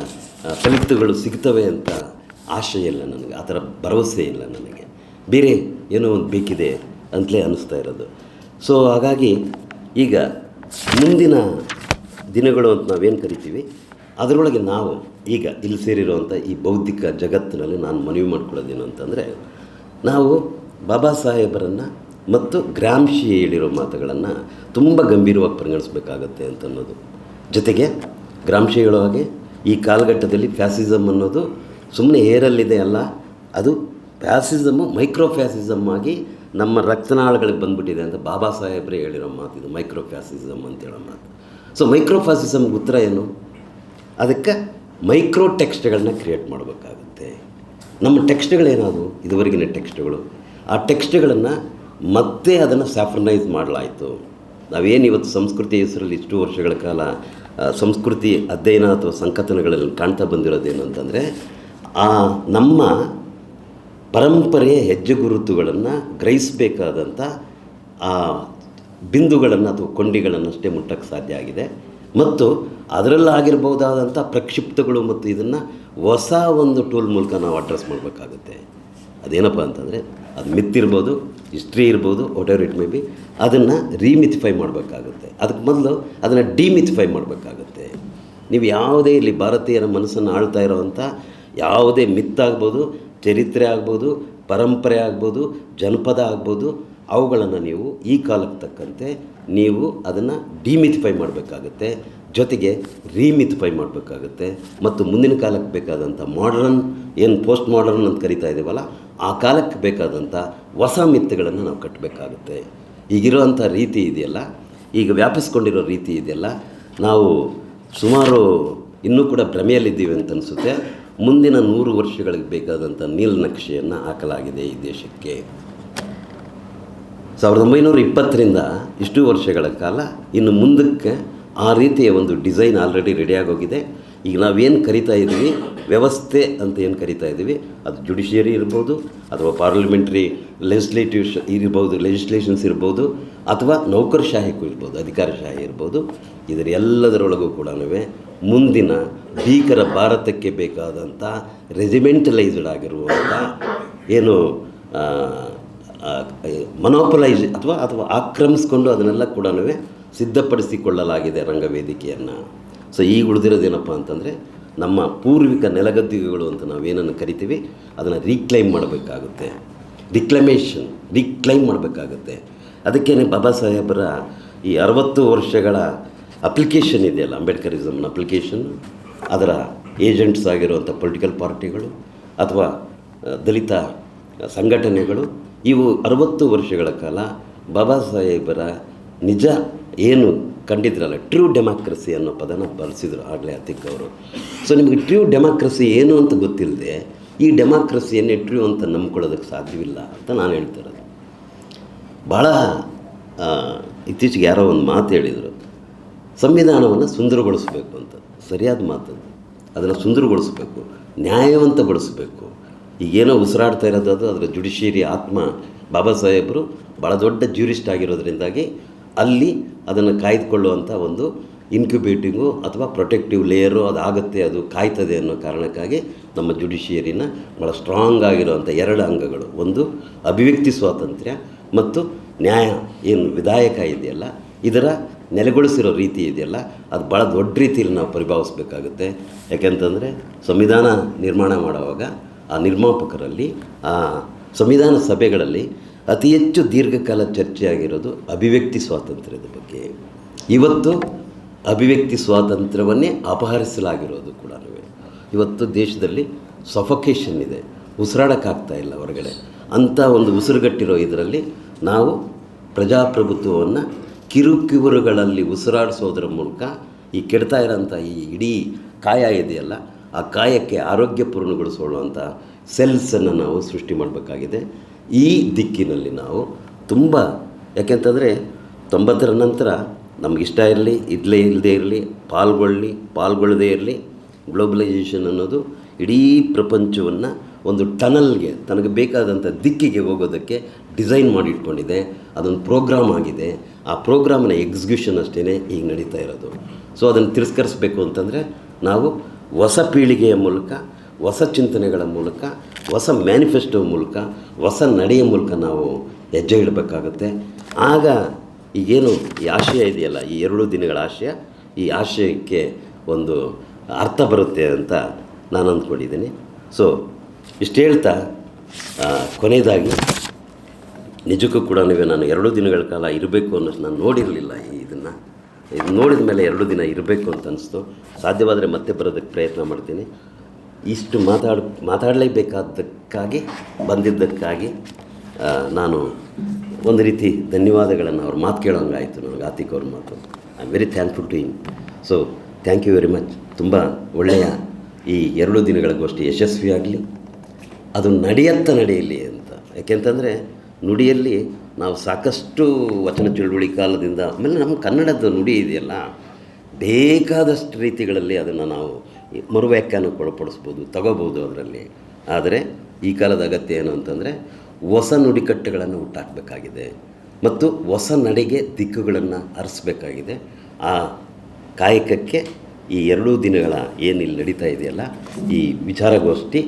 ಫಲಿತಗಳು ಸಿಗ್ತವೆ ಅಂತ ಆಶಯ ಇಲ್ಲ ನನಗೆ, ಆ ಥರ ಭರವಸೆ ಇಲ್ಲ ನನಗೆ. ಬೇರೆ ಏನೋ ಒಂದು ಬೇಕಿದೆ ಅಂತಲೇ ಅನ್ನಿಸ್ತಾ ಇರೋದು. ಸೊ ಹಾಗಾಗಿ ಈಗ ಮುಂದಿನ ದಿನಗಳು ಅಂತ ನಾವೇನು ಕರಿತೀವಿ, ಅದರೊಳಗೆ ನಾವು ಈಗ ಇಲ್ಲಿ ಸೇರಿರುವಂಥ ಈ ಬೌದ್ಧಿಕ ಜಗತ್ತಿನಲ್ಲಿ ನಾನು ಮನವಿ ಮಾಡ್ಕೊಳ್ಳೋದೇನು ಅಂತಂದರೆ, ನಾವು ಬಾಬಾ ಸಾಹೇಬರನ್ನು ಮತ್ತು ಗ್ರಾಮ್ಶಿ ಹೇಳಿರೋ ಮಾತುಗಳನ್ನು ತುಂಬ ಗಂಭೀರವಾಗಿ ಪರಿಗಣಿಸಬೇಕಾಗತ್ತೆ ಅಂತ ಅನ್ನೋದು ಜೊತೆಗೆ ಗ್ರಾಮ್ಶಿ ಹೇಳೋ ಹಾಗೆ ಈ ಕಾಲಘಟ್ಟದಲ್ಲಿ ಫ್ಯಾಸಿಸಮ್ ಅನ್ನೋದು ಸುಮ್ಮನೆ ಏರಲ್ಲಿದೆ ಅಲ್ಲ, ಅದು ಫ್ಯಾಸಿಸಮು ಮೈಕ್ರೋ ಫ್ಯಾಸಿಸಮ್ ಆಗಿ ನಮ್ಮ ರಕ್ತನಾಳಗಳಿಗೆ ಬಂದ್ಬಿಟ್ಟಿದೆ ಅಂತ ಬಾಬಾ ಸಾಹೇಬ್ರೇ ಹೇಳಿರೋ ಮಾತು ಇದು ಮೈಕ್ರೋ ಫ್ಯಾಸಿಸಮ್ ಅಂತ ಹೇಳೋ ಮಾತು. ಸೊ ಮೈಕ್ರೋ ಫ್ಯಾಸಿಸಮ್ಗೆ ಉತ್ತರ ಏನು? ಅದಕ್ಕೆ ಮೈಕ್ರೋ ಟೆಕ್ಸ್ಟ್ಗಳನ್ನ ಕ್ರಿಯೇಟ್ ಮಾಡಬೇಕಾಗುತ್ತೆ. ನಮ್ಮ ಟೆಕ್ಸ್ಟ್ಗಳೇನಾದವು ಇದುವರೆಗಿನ ಟೆಕ್ಸ್ಟ್ಗಳು. ಆ ಟೆಕ್ಸ್ಟ್ಗಳನ್ನು ಮತ್ತೆ ಅದನ್ನು ಸ್ಯಾಫ್ರನೈಸ್ ಮಾಡಲಾಯಿತು. ನಾವೇನು ಇವತ್ತು ಸಂಸ್ಕೃತಿ ಹೆಸರಲ್ಲಿ ಇಷ್ಟು ವರ್ಷಗಳ ಕಾಲ ಸಂಸ್ಕೃತಿ ಅಧ್ಯಯನ ಅಥವಾ ಸಂಕಥನಗಳಲ್ಲಿ ಕಾಣ್ತಾ ಬಂದಿರೋದೇನು ಅಂತಂದರೆ, ಆ, ನಮ್ಮ ಪರಂಪರೆಯ ಹೆಜ್ಜೆ ಗುರುತುಗಳನ್ನು ಗ್ರಹಿಸಬೇಕಾದಂಥ, ಆ, ಬಿಂದುಗಳನ್ನು ಅಥವಾ ಕೊಂಡಿಗಳನ್ನು ಅಷ್ಟೇ ಮುಟ್ಟಕ್ಕೆ ಸಾಧ್ಯ ಆಗಿದೆ. ಮತ್ತು ಅದರಲ್ಲಾಗಿರ್ಬೋದಾದಂಥ ಪ್ರಕ್ಷಿಪ್ತಗಳು ಮತ್ತು ಇದನ್ನು ಹೊಸ ಒಂದು ಟೂಲ್ ಮೂಲಕ ನಾವು ಅಡ್ರೆಸ್ ಮಾಡಬೇಕಾಗುತ್ತೆ. ಅದೇನಪ್ಪ ಅಂತಂದರೆ ಅದು ಮಿತ್ತಿರ್ಬೋದು ಹಿಸ್ಟ್ರಿ ಇರ್ಬೋದು whatever it may be ಅದನ್ನು ರೀಮಿಥಿಫೈ ಮಾಡಬೇಕಾಗುತ್ತೆ. ಅದಕ್ಕೆ ಮೊದಲು ಅದನ್ನು ಡಿಮಿಥಿಫೈ ಮಾಡಬೇಕಾಗುತ್ತೆ. ನೀವು ಯಾವುದೇ ಇಲ್ಲಿ ಭಾರತೀಯರ ಮನಸ್ಸನ್ನು ಆಳ್ತಾ ಇರೋವಂಥ ಯಾವುದೇ ಮಿತ್ ಆಗ್ಬೋದು, ಚರಿತ್ರೆ ಆಗ್ಬೋದು, ಪರಂಪರೆ ಆಗ್ಬೋದು, ಜನಪದ ಆಗ್ಬೋದು, ಅವುಗಳನ್ನು ನೀವು ಈ ಕಾಲಕ್ಕೆ ತಕ್ಕಂತೆ ನೀವು ಅದನ್ನು ಡಿಮಿಥಿಫೈ ಮಾಡಬೇಕಾಗುತ್ತೆ. ಜೊತೆಗೆ ರೀಮಿಥಿಫೈ ಮಾಡಬೇಕಾಗುತ್ತೆ. ಮತ್ತು ಮುಂದಿನ ಕಾಲಕ್ಕೆ ಬೇಕಾದಂಥ ಮಾಡರ್ನ್ ಏನು ಪೋಸ್ಟ್ ಮಾಡರ್ನ್ ಅಂತ ಕರಿತಾ ಇದ್ದೀವಲ್ಲ ಆ ಕಾಲಕ್ಕೆ ಬೇಕಾದಂಥ ಹೊಸ ಮಿತ್ತುಗಳನ್ನು ನಾವು ಕಟ್ಟಬೇಕಾಗುತ್ತೆ. ಈಗಿರುವಂಥ ರೀತಿ ಇದೆಯಲ್ಲ? ಈಗ ವ್ಯಾಪಿಸ್ಕೊಂಡಿರೋ ರೀತಿ ಇದೆಯಲ್ಲ? ನಾವು ಸುಮಾರು ಇನ್ನೂ ಕೂಡ ಭ್ರಮೆಯಲ್ಲಿದ್ದೀವಿ ಅಂತ ಅನಿಸುತ್ತೆ. ಮುಂದಿನ ನೂರು ವರ್ಷಗಳಿಗೆ ಬೇಕಾದಂಥ ನೀಲನಕ್ಷೆಯನ್ನು ಹಾಕಲಾಗಿದೆ ಈ ದೇಶಕ್ಕೆ. ಸಾವಿರದ ಒಂಬೈನೂರ ಇಪ್ಪತ್ತರಿಂದ ಇಷ್ಟು ವರ್ಷಗಳ ಕಾಲ ಇನ್ನು ಮುಂದಕ್ಕೆ ಆ ರೀತಿಯ ಒಂದು ಡಿಸೈನ್ ಆಲ್ರೆಡಿ ರೆಡಿಯಾಗೋಗಿದೆ ಈಗ ನಾವೇನು ಕರಿತಾ ಇದ್ದೀವಿ ವ್ಯವಸ್ಥೆ ಅಂತ ಏನು ಕರಿತಾ ಇದ್ದೀವಿ ಅದು ಜುಡಿಷಿಯರಿ ಇರ್ಬೋದು, ಅಥವಾ ಪಾರ್ಲಿಮೆಂಟ್ರಿ ಲೆಜಿಸ್ಲೇಟಿವ್ ಇರ್ಬೋದು ಲೆಜಿಸ್ಲೇಷನ್ಸ್ ಇರ್ಬೋದು, ಅಥವಾ ನೌಕರಶಾಹಿಗೂ ಇರ್ಬೋದು ಅಧಿಕಾರಶಾಹಿ ಇರ್ಬೋದು, ಇದರ ಎಲ್ಲದರೊಳಗೂ ಕೂಡ ಮುಂದಿನ ಭೀಕರ ಭಾರತಕ್ಕೆ ಬೇಕಾದಂಥ ರೆಜಿಮೆಂಟಲೈಸ್ಡ್ ಆಗಿರುವಂಥ ಏನು ಮನೋಪಲೈಸ್ ಅಥವಾ ಅಥವಾ ಆಕ್ರಮಿಸ್ಕೊಂಡು ಅದನ್ನೆಲ್ಲ ಕೂಡ ಸಿದ್ಧಪಡಿಸಿಕೊಳ್ಳಲಾಗಿದೆ ರಂಗವೇದಿಕೆಯನ್ನು. ಸೊ ಈಗ ಉಳಿದಿರೋದೇನಪ್ಪ ಅಂತಂದರೆ, ನಮ್ಮ ಪೂರ್ವಿಕ ನೆಲಗದ್ದಿಗೆಗಳು ಅಂತ ನಾವೇನನ್ನು ಕರಿತೀವಿ, ಅದನ್ನು ರೀಕ್ಲೈಮ್ ಮಾಡಬೇಕಾಗುತ್ತೆ. ರಿಕ್ಲಮೇಷನ್ ರೀಕ್ಲೈಮ್ ಮಾಡಬೇಕಾಗುತ್ತೆ. ಅದಕ್ಕೇ ಬಾಬಾ ಸಾಹೇಬರ ಈ ಅರವತ್ತು ವರ್ಷಗಳ ಅಪ್ಲಿಕೇಶನ್ ಇದೆಯಲ್ಲ, ಅಂಬೇಡ್ಕರಿಸಮ್ನ ಅಪ್ಲಿಕೇಶನ್ ಅದರ ಏಜೆಂಟ್ಸ್ ಆಗಿರುವಂಥ ಪೊಲಿಟಿಕಲ್ ಪಾರ್ಟಿಗಳು ಅಥವಾ ದಲಿತ ಸಂಘಟನೆಗಳು, ಇವು ಅರವತ್ತು ವರ್ಷಗಳ ಕಾಲ ಬಾಬಾ ಸಾಹೇಬರ ನಿಜ ಏನು ಕಂಡಿದ್ರಲ್ಲ ಟ್ರೂ ಡೆಮಾಕ್ರಸಿ ಅನ್ನೋ ಪದನ ಬಳಸಿದರು ಆಗಲೇ ಅತಿಕ್ ಅವರು. ಸೊ ನಿಮಗೆ ಟ್ರೂ ಡೆಮಾಕ್ರಸಿ ಏನು ಅಂತ ಗೊತ್ತಿಲ್ಲದೆ ಈ ಡೆಮಾಕ್ರಸಿಯನ್ನೇ ಟ್ರೂ ಅಂತ ನಂಬ್ಕೊಳ್ಳೋದಕ್ಕೆ ಸಾಧ್ಯವಿಲ್ಲ ಅಂತ ನಾನು ಹೇಳ್ತಿರೋದು ಭಾಳ ಇತ್ತೀಚೆಗೆ ಯಾರೋ ಒಂದು ಮಾತು ಹೇಳಿದರು. ಸಂವಿಧಾನವನ್ನು ಸುಂದರಗೊಳಿಸಬೇಕು ಅಂತ. ಸರಿಯಾದ ಮಾತು ಅದನ್ನು ಸುಂದರಗೊಳಿಸಬೇಕು, ನ್ಯಾಯವಂತಗೊಳಿಸಬೇಕು. ಈಗೇನೋ ಉಸಿರಾಡ್ತಾ ಇರೋದು ಅದು, ಅದರ ಜುಡಿಷಿಯರಿ ಆತ್ಮ ಬಾಬಾ ಸಾಹೇಬರು ಭಾಳ ದೊಡ್ಡ ಜ್ಯೂರಿಸ್ಟ್ ಆಗಿರೋದ್ರಿಂದಾಗಿ ಅಲ್ಲಿ ಅದನ್ನು ಕಾಯ್ದುಕೊಳ್ಳುವಂಥ ಒಂದು ಇನ್ಕ್ಯುಬೇಟಿಂಗು ಅಥವಾ ಪ್ರೊಟೆಕ್ಟಿವ್ ಲೇಯರು ಅದಾಗತ್ತೆ, ಅದು ಕಾಯ್ತದೆ ಅನ್ನೋ ಕಾರಣಕ್ಕಾಗಿ ನಮ್ಮ ಜುಡಿಷಿಯರಿನ ಭಾಳ ಸ್ಟ್ರಾಂಗ್ ಆಗಿರುವಂಥ ಎರಡು ಅಂಗಗಳು. ಒಂದು ಅಭಿವ್ಯಕ್ತಿ ಸ್ವಾತಂತ್ರ್ಯ ಮತ್ತು ನ್ಯಾಯ. ಏನು ವಿಧಾಯಕ ಇದೆಯಲ್ಲ, ಇದರ ನೆಲೆಗೊಳಿಸಿರೋ ರೀತಿ ಇದೆಯಲ್ಲ, ಅದು ಭಾಳ ದೊಡ್ಡ ರೀತಿಯಲ್ಲಿ ನಾವು ಪರಿಭಾವಿಸ್ಬೇಕಾಗುತ್ತೆ. ಯಾಕೆಂತಂದರೆ ಸಂವಿಧಾನ ನಿರ್ಮಾಣ ಮಾಡುವಾಗ ಆ ನಿರ್ಮಾಪಕರಲ್ಲಿ, ಆ ಸಂವಿಧಾನ ಸಭೆಗಳಲ್ಲಿ ಅತಿ ಹೆಚ್ಚು ದೀರ್ಘಕಾಲ ಚರ್ಚೆಯಾಗಿರೋದು ಅಭಿವ್ಯಕ್ತಿ ಸ್ವಾತಂತ್ರ್ಯದ ಬಗ್ಗೆ. ಇವತ್ತು ಅಭಿವ್ಯಕ್ತಿ ಸ್ವಾತಂತ್ರ್ಯವನ್ನೇ ಅಪಹರಿಸಲಾಗಿರೋದು ಕೂಡ ಇವತ್ತು ದೇಶದಲ್ಲಿ ಸಫೊಕೇಶನ್ ಇದೆ. ಉಸಿರಾಡೋಕ್ಕಾಗ್ತಾ ಇಲ್ಲ ಹೊರಗಡೆ. ಅಂಥ ಒಂದು ಉಸಿರುಗಟ್ಟಿರೋ ಇದರಲ್ಲಿ ನಾವು ಪ್ರಜಾಪ್ರಭುತ್ವವನ್ನು ಕಿರುಕಿರುಗಳಲ್ಲಿ ಉಸಿರಾಡಿಸೋದ್ರ ಮೂಲಕ ಈ ಕೆಡ್ತಾ ಇರೋಂಥ ಈ ಇಡೀ ಕಾಯ ಇದೆಯಲ್ಲ, ಆ ಕಾಯಕ್ಕೆ ಆರೋಗ್ಯ ಆರೋಗ್ಯಪೂರ್ಣಗೊಳಿಸೋಳುವಂಥ ಸೆಲ್ಸನ್ನು ನಾವು ಸೃಷ್ಟಿ ಮಾಡಬೇಕಾಗಿದೆ. ಈ ದಿಕ್ಕಿನಲ್ಲಿ ನಾವು ತುಂಬ, ಯಾಕೆಂತಂದರೆ ತೊಂಬತ್ತರ ನಂತರ ನಮಗಿಷ್ಟ ಇರಲಿ, ಇದ್ಲೇ ಇಲ್ಲದೇ ಇರಲಿ, ಪಾಲ್ಗೊಳ್ಳಿ, ಪಾಲ್ಗೊಳ್ಳದೇ ಇರಲಿ, ಗ್ಲೋಬಲೈಸೇಷನ್ ಅನ್ನೋದು ಇಡೀ ಪ್ರಪಂಚವನ್ನು ಒಂದು ಟನಲ್ಗೆ, ತನಗೆ ಬೇಕಾದಂಥ ದಿಕ್ಕಿಗೆ ಹೋಗೋದಕ್ಕೆ ಡಿಸೈನ್ ಮಾಡಿಟ್ಕೊಂಡಿದೆ, ಅದೊಂದು ಪ್ರೋಗ್ರಾಮ್ ಆಗಿದೆ. ಆ ಪ್ರೋಗ್ರಾಮ್ನ ಎಕ್ಸಿಕ್ಯೂಷನ್ ಅಷ್ಟೇ ಈಗ ನಡೀತಾ ಇರೋದು. ಸೊ, ಅದನ್ನು ತಿರಸ್ಕರಿಸಬೇಕು ಅಂತಂದರೆ ನಾವು ಹೊಸ ಪೀಳಿಗೆಯ ಮೂಲಕ, ಹೊಸ ಚಿಂತನೆಗಳ ಮೂಲಕ ಹೊಸ ಮ್ಯಾನಿಫೆಸ್ಟೋ ಮೂಲಕ, ಹೊಸ ನಡೆಯ ಮೂಲಕ ನಾವು ಹೆಜ್ಜೆ ಇಡಬೇಕಾಗುತ್ತೆ. ಆಗ ಈಗೇನು ಈ ಆಶಯ ಇದೆಯಲ್ಲ, ಈ ಎರಡು ದಿನಗಳ ಆಶಯ? ಈ ಆಶಯಕ್ಕೆ ಒಂದು ಅರ್ಥ ಬರುತ್ತೆ ಅಂತ ನಾನು ಅಂದ್ಕೊಂಡಿದ್ದೀನಿ. ಸೊ ಇಷ್ಟು ಹೇಳ್ತಾ ಕೊನೆಯದಾಗಿ, ನಿಜಕ್ಕೂ ಕೂಡ ನಾನು ಎರಡು ದಿನಗಳ ಕಾಲ ಇರಬೇಕು ಅನ್ನೋಷ್ಟು ನಾನು ನೋಡಿರಲಿಲ್ಲ ಇದನ್ನು. ಇದು ನೋಡಿದ ಮೇಲೆ ಎರಡು ದಿನ ಇರಬೇಕು ಅಂತ ಅನಿಸ್ತು. ಸಾಧ್ಯವಾದರೆ ಮತ್ತೆ ಬರೋದಕ್ಕೆ ಪ್ರಯತ್ನ ಮಾಡ್ತೀನಿ. ಇಷ್ಟು ಮಾತಾಡ ಮಾತಾಡಲೇಬೇಕಾದ್ದಕ್ಕಾಗಿ ಬಂದಿದ್ದಕ್ಕಾಗಿ ನಾನು ಒಂದು ರೀತಿ ಧನ್ಯವಾದಗಳನ್ನು ಅವ್ರ ಮಾತು ಕೇಳೋಂಗಾಯಿತು ನನಗೆ ಆತಿಕ್ ಅವ್ರ ಮಾತು. I am very thankful to him so thank you very much ತುಂಬ ಒಳ್ಳೆಯ ಈ ಎರಡು ದಿನಗಳ ಗೋಷ್ಠಿ ಯಶಸ್ವಿಯಾಗಲಿ ಅದು ನಡೆಯತ್ತ ನಡೆಯಲಿ ಅಂತ. ಯಾಕೆಂತಂದರೆ, ನುಡಿಯಲ್ಲಿ ನಾವು ಸಾಕಷ್ಟು ವಚನ ಚಳುವಳಿ ಕಾಲದಿಂದ, ಆಮೇಲೆ ನಮ್ಮ ಕನ್ನಡದ ನುಡಿ ಇದೆಯಲ್ಲ, ಬೇಕಾದಷ್ಟು ರೀತಿಗಳಲ್ಲಿ ಅದನ್ನು ನಾವು ಮರುವ್ಯಾಖ್ಯಾನಕ್ಕೆ ಒಳಪಡಿಸ್ಬೋದು ತಗೋಬೋದು ಅದರಲ್ಲಿ. ಆದರೆ ಈ ಕಾಲದ ಅಗತ್ಯ ಏನು ಅಂತಂದರೆ ಹೊಸ ನುಡಿಕಟ್ಟುಗಳನ್ನು ಹುಟ್ಟಾಕಬೇಕಾಗಿದೆ ಮತ್ತು ಹೊಸ ನಡೆಗೆ ದಿಕ್ಕುಗಳನ್ನು ಹರಿಸ್ಬೇಕಾಗಿದೆ. ಆ ಕಾಯಕಕ್ಕೆ ಈ ಎರಡೂ ದಿನಗಳ ಏನಿಲ್ಲಿ ನಡೀತಾ ಇದೆಯಲ್ಲ, ಈ ವಿಚಾರಗೋಷ್ಠಿ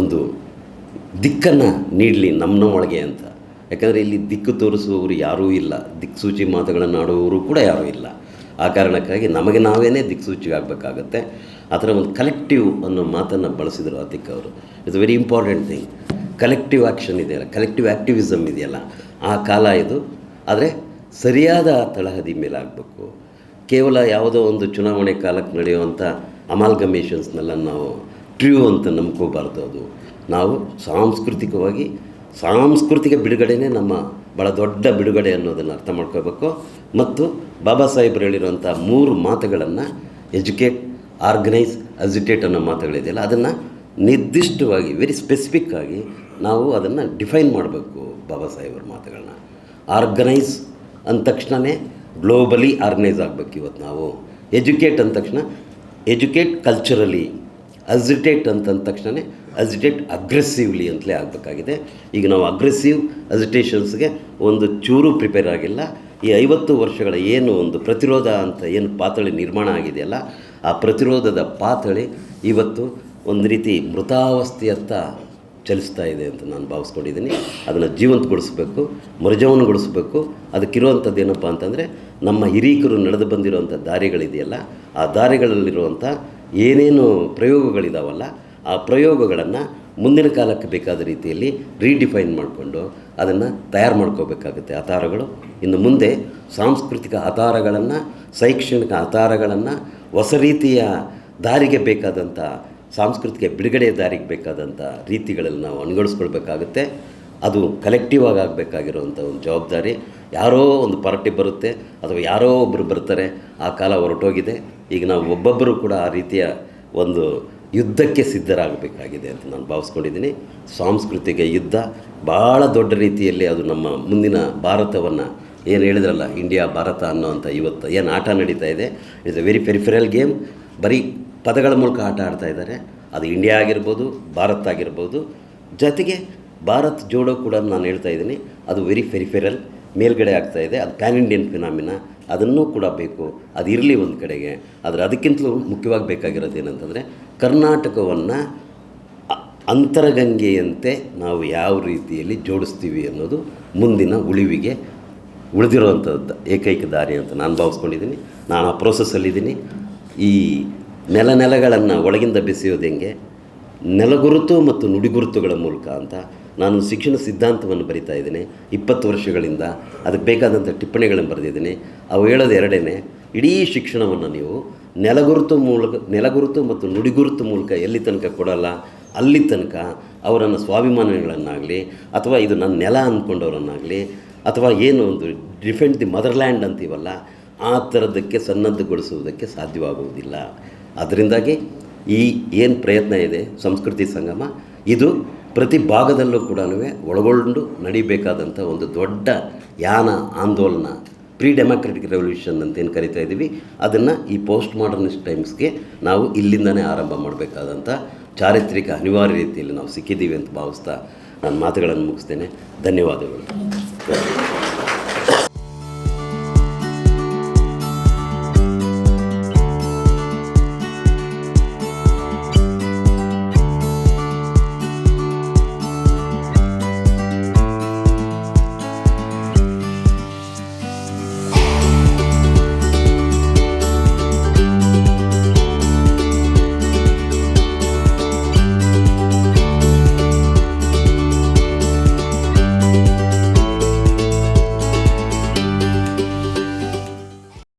ಒಂದು ದಿಕ್ಕನ್ನು ನೀಡಲಿ ನಮ್ಮ ನಮ್ಮೊಳಗೆ ಅಂತ. ಯಾಕಂದರೆ ಇಲ್ಲಿ ದಿಕ್ಕು ತೋರಿಸುವವರು ಯಾರೂ ಇಲ್ಲ, ದಿಕ್ಸೂಚಿ ಮಾತುಗಳನ್ನು ಆಡುವವರು ಕೂಡ ಯಾರೂ ಇಲ್ಲ. ಆ ಕಾರಣಕ್ಕಾಗಿ ನಮಗೆ ನಾವೇನೇ ದಿಕ್ಸೂಚಿ ಆಗಬೇಕಾಗತ್ತೆ. ಆ ಥರ ಒಂದು ಕಲೆಕ್ಟಿವ್ ಅನ್ನೋ ಮಾತನ್ನು ಬಳಸಿದರು ಅತಿಕ್ ಅವರು. It's very important thing collective action ಇದೆಯಲ್ಲ ಕಲೆಕ್ಟಿವ್ ಆ್ಯಕ್ಟಿವಿಸಮ್ ಇದೆಯಲ್ಲ, ಆ ಕಾಲ ಇದು. ಆದರೆ ಸರಿಯಾದ ತಳಹದಿ ಮೇಲೆ ಆಗಬೇಕು. ಕೇವಲ ಯಾವುದೋ ಒಂದು ಚುನಾವಣೆ ಕಾಲಕ್ಕೆ ನಡೆಯುವಂಥ ಅಮಾಲ್ಗಮೇಷನ್ಸ್ನೆಲ್ಲ ನಾವು ಟ್ರ್ಯೂ ಅಂತ ನಂಬ್ಕೋಬಾರ್ದು ಅದು. ನಾವು ಸಾಂಸ್ಕೃತಿಕವಾಗಿ, ಸಾಂಸ್ಕೃತಿಕ ಬಿಡುಗಡೆನೇ ನಮ್ಮ ಭಾಳ ದೊಡ್ಡ ಬಿಡುಗಡೆ ಅನ್ನೋದನ್ನು ಅರ್ಥ ಮಾಡ್ಕೋಬೇಕು ಮತ್ತು ಬಾಬಾ ಸಾಹೇಬ್ರು ಹೇಳಿರುವಂಥ ಮೂರು ಮಾತುಗಳನ್ನು ಎಜುಕೇಟ್ ಆರ್ಗನೈಸ್ ಅಜಿಟೇಟ್ ಅನ್ನೋ ಮಾತುಗಳಿದೆಯಲ್ಲ ಅದನ್ನು ನಿರ್ದಿಷ್ಟವಾಗಿ ವೆರಿ ಸ್ಪೆಸಿಫಿಕ್ ಆಗಿ ನಾವು ಅದನ್ನು ಡಿಫೈನ್ ಮಾಡಬೇಕು ಬಾಬಾ ಸಾಹೇಬ್ರ ಮಾತುಗಳನ್ನ ಆರ್ಗನೈಸ್ ಅಂದ ತಕ್ಷಣವೇ ಗ್ಲೋಬಲಿ ಆರ್ಗನೈಸ್ ಆಗಬೇಕು ಇವತ್ತು ನಾವು. ಎಜುಕೇಟ್ ಅಂದ ತಕ್ಷಣ ಎಜುಕೇಟ್ ಕಲ್ಚರಲಿ ಅಜಿಟೇಟ್ ಅಂತಂದ ತಕ್ಷಣವೇ ಅಜಿಟೇಟ್ ಅಗ್ರೆಸಿವ್ಲಿ ಅಂತಲೇ ಆಗಬೇಕಾಗಿದೆ. ಈಗ ನಾವು ಅಗ್ರೆಸಿವ್ ಅಜಿಟೇಷನ್ಸ್ಗೆ ಒಂದು ಚೂರು ಪ್ರಿಪೇರ್ ಆಗಿಲ್ಲ. ಈ ಐವತ್ತು ವರ್ಷಗಳ ಏನು ಒಂದು ಪ್ರತಿರೋಧ ಅಂತ ಏನು ಪಾತಳಿ ನಿರ್ಮಾಣ ಆಗಿದೆಯಲ್ಲ ಆ ಪ್ರತಿರೋಧದ ಪಾತಳಿ ಇವತ್ತು ಒಂದು ರೀತಿ ಮೃತಾವಸ್ಥೆಯತ್ತ ಚಲಿಸ್ತಾ ಇದೆ ಅಂತ ನಾನು ಭಾವಿಸ್ಕೊಂಡಿದ್ದೀನಿ. ಅದನ್ನು ಜೀವಂತಗೊಳಿಸ್ಬೇಕು, ಮರುಜವನಗೊಳಿಸ್ಬೇಕು. ಅದಕ್ಕಿರುವಂಥದ್ದು ಏನಪ್ಪ ಅಂತಂದರೆ, ನಮ್ಮ ಹಿರೀಕರು ನಡೆದು ಬಂದಿರುವಂಥ ದಾರಿಗಳಿದೆಯಲ್ಲ, ಆ ದಾರಿಗಳಲ್ಲಿರುವಂಥ ಏನೇನು ಪ್ರಯೋಗಗಳಿದಾವಲ್ಲ, ಆ ಪ್ರಯೋಗಗಳನ್ನು ಮುಂದಿನ ಕಾಲಕ್ಕೆ ಬೇಕಾದ ರೀತಿಯಲ್ಲಿ ರೀಡಿಫೈನ್ ಮಾಡಿಕೊಂಡು ಅದನ್ನು ತಯಾರು ಮಾಡ್ಕೋಬೇಕಾಗುತ್ತೆ ಆಧಾರಗಳು ಇನ್ನು ಮುಂದೆ ಸಾಂಸ್ಕೃತಿಕ ಆಧಾರಗಳನ್ನು ಶೈಕ್ಷಣಿಕ ಆಧಾರಗಳನ್ನು ಹೊಸ ರೀತಿಯ ದಾರಿಗೆ ಬೇಕಾದಂಥ, ಸಾಂಸ್ಕೃತಿಕ ಬಿಡುಗಡೆ ದಾರಿಗೆ ಬೇಕಾದಂಥ ರೀತಿಗಳಲ್ಲಿ ನಾವು ಅನುಗಡಿಸ್ಕೊಳ್ಬೇಕಾಗುತ್ತೆ ಅದು ಕಲೆಕ್ಟಿವ್ ಆಗಿ ಆಗಬೇಕಾಗಿರುವಂಥ ಒಂದು ಜವಾಬ್ದಾರಿ. ಯಾರೋ ಒಂದು ಪಾರ್ಟಿ ಬರುತ್ತೆ, ಅಥವಾ ಯಾರೋ ಒಬ್ಬರು ಬರ್ತಾರೆ, ಆ ಕಾಲ ಹೊರಟೋಗಿದೆ. ಈಗ ನಾವು ಒಬ್ಬೊಬ್ಬರು ಕೂಡ ಆ ರೀತಿಯ ಒಂದು ಯುದ್ಧಕ್ಕೆ ಸಿದ್ಧರಾಗಬೇಕಾಗಿದೆ ಅಂತ ನಾನು ಭಾವಿಸ್ಕೊಂಡಿದ್ದೀನಿ. ಸಾಂಸ್ಕೃತಿಕ ಯುದ್ಧ ಭಾಳ ದೊಡ್ಡ ರೀತಿಯಲ್ಲಿ ಅದು ನಮ್ಮ ಮುಂದಿನ ಭಾರತವನ್ನು ಏನು ಹೇಳಿದ್ರಲ್ಲ, ಇಂಡಿಯಾ, ಭಾರತ ಅನ್ನೋವಂಥ ಇವತ್ತು ಏನು ಆಟ ನಡೀತಾ ಇದೆ, it's a very peripheral game. ಬರೀ ಪದಗಳ ಮೂಲಕ ಆಟ ಆಡ್ತಾ ಇದ್ದಾರೆ. ಅದು ಇಂಡಿಯಾ ಆಗಿರ್ಬೋದು, ಭಾರತ ಆಗಿರ್ಬೋದು. ಜೊತೆಗೆ ಭಾರತ್ ಜೋಡೋ ಕೂಡ ನಾನು ಹೇಳ್ತಾ ಇದ್ದೀನಿ, ಅದು ವೆರಿ ಫೆರಿಫೆರಲ್ ಮೇಲ್ಗಡೆ ಆಗ್ತಾ ಇದೆ. ಅದು ಪ್ಯಾನ್ ಇಂಡಿಯನ್ ಫಿನಾಮಿನ, ಅದನ್ನೂ ಕೂಡ ಬೇಕು. ಅದು ಇರಲಿ ಒಂದು ಕಡೆಗೆ. ಆದರೆ ಅದಕ್ಕಿಂತಲೂ ಮುಖ್ಯವಾಗಿ ಬೇಕಾಗಿರೋದು ಏನಂತಂದರೆ, ಕರ್ನಾಟಕವನ್ನು ಅಂತರಗಂಗೆಯಂತೆ ನಾವು ಯಾವ ರೀತಿಯಲ್ಲಿ ಜೋಡಿಸ್ತೀವಿ ಅನ್ನೋದು ಮುಂದಿನ ಉಳಿವಿಗೆ ಉಳಿದಿರುವಂಥದ್ದು ಏಕೈಕ ದಾರಿ ಅಂತ ನಾನು ಭಾವಿಸ್ಕೊಂಡಿದ್ದೀನಿ. ನಾನು ಆ ಪ್ರೋಸೆಸ್ಸಲ್ಲಿದ್ದೀನಿ ಈ ನೆಲ ನೆಲಗಳನ್ನು ಒಳಗಿಂದ ಬೆಸೆಯೋದು ಹೆಂಗೆ? ನೆಲಗುರುತು ಮತ್ತು ನುಡಿಗುರುತುಗಳ ಮೂಲಕ ಅಂತ ನಾನು ಶಿಕ್ಷಣ ಸಿದ್ಧಾಂತವನ್ನು ಬರಿತಾ ಇದ್ದೀನಿ. ಇಪ್ಪತ್ತು ವರ್ಷಗಳಿಂದ ಅದಕ್ಕೆ ಬೇಕಾದಂಥ ಟಿಪ್ಪಣಿಗಳನ್ನು ಬರೆದಿದ್ದೀನಿ. ಅವು ಹೇಳೋದು ಎರಡೇ ಇಡೀ ಶಿಕ್ಷಣವನ್ನು ನೀವು ನೆಲಗುರುತು ಮೂಲಕ, ನೆಲಗುರುತು ಮತ್ತು ನುಡಿಗುರುತು ಮೂಲಕ ಎಲ್ಲಿ ತನಕ ಕೊಡಲ್ಲ, ಅಲ್ಲಿ ತನಕ ಅವರನ್ನು ಸ್ವಾಭಿಮಾನಿಗಳನ್ನಾಗಲಿ ಅಥವಾ ಇದು ನನ್ನ ನೆಲ ಅಂದ್ಕೊಂಡವರನ್ನಾಗಲಿ ಅಥವಾ ಏನು ಒಂದು ಡಿಫೆಂಡ್ ದಿ ಮದರ್ಲ್ಯಾಂಡ್ ಅಂತೀವಲ್ಲ, ಆ ಥರದಕ್ಕೆ ಸನ್ನದ್ಧಗೊಳಿಸುವುದಕ್ಕೆ ಸಾಧ್ಯವಾಗುವುದಿಲ್ಲ. ಅದರಿಂದಾಗಿ ಈ ಏನು ಪ್ರಯತ್ನ ಇದೆ ಸಂಸ್ಕೃತಿ ಸಂಗಮ, ಇದು ಪ್ರತಿ ಭಾಗದಲ್ಲೂ ಕೂಡ ಒಳಗೊಂಡು ನಡಿಬೇಕಾದಂಥ ಒಂದು ದೊಡ್ಡ ಯಾನ ಆಂದೋಲನ ಪ್ರೀ ಡೆಮಾಕ್ರೆಟಿಕ್ ರೆವಲ್ಯೂಷನ್ ಅಂತ ಏನು ಕರಿತಾ ಇದ್ದೀವಿ. ಅದನ್ನು ಈ ಪೋಸ್ಟ್ ಮಾಡರ್ನಿಸ್ಟ್ ಟೈಮ್ಸ್ಗೆ ನಾವು ಇಲ್ಲಿಂದನೇ ಆರಂಭ ಮಾಡಬೇಕಾದಂಥ ಚಾರಿತ್ರಿಕ ಅನಿವಾರ್ಯ ರೀತಿಯಲ್ಲಿ ನಾವು ಸಿಕ್ಕಿದ್ದೀವಿ ಅಂತ ಭಾವಿಸ್ತಾ ನನ್ನ ಮಾತುಗಳನ್ನು ಮುಗಿಸ್ತೇನೆ. ಧನ್ಯವಾದಗಳು. Thank you.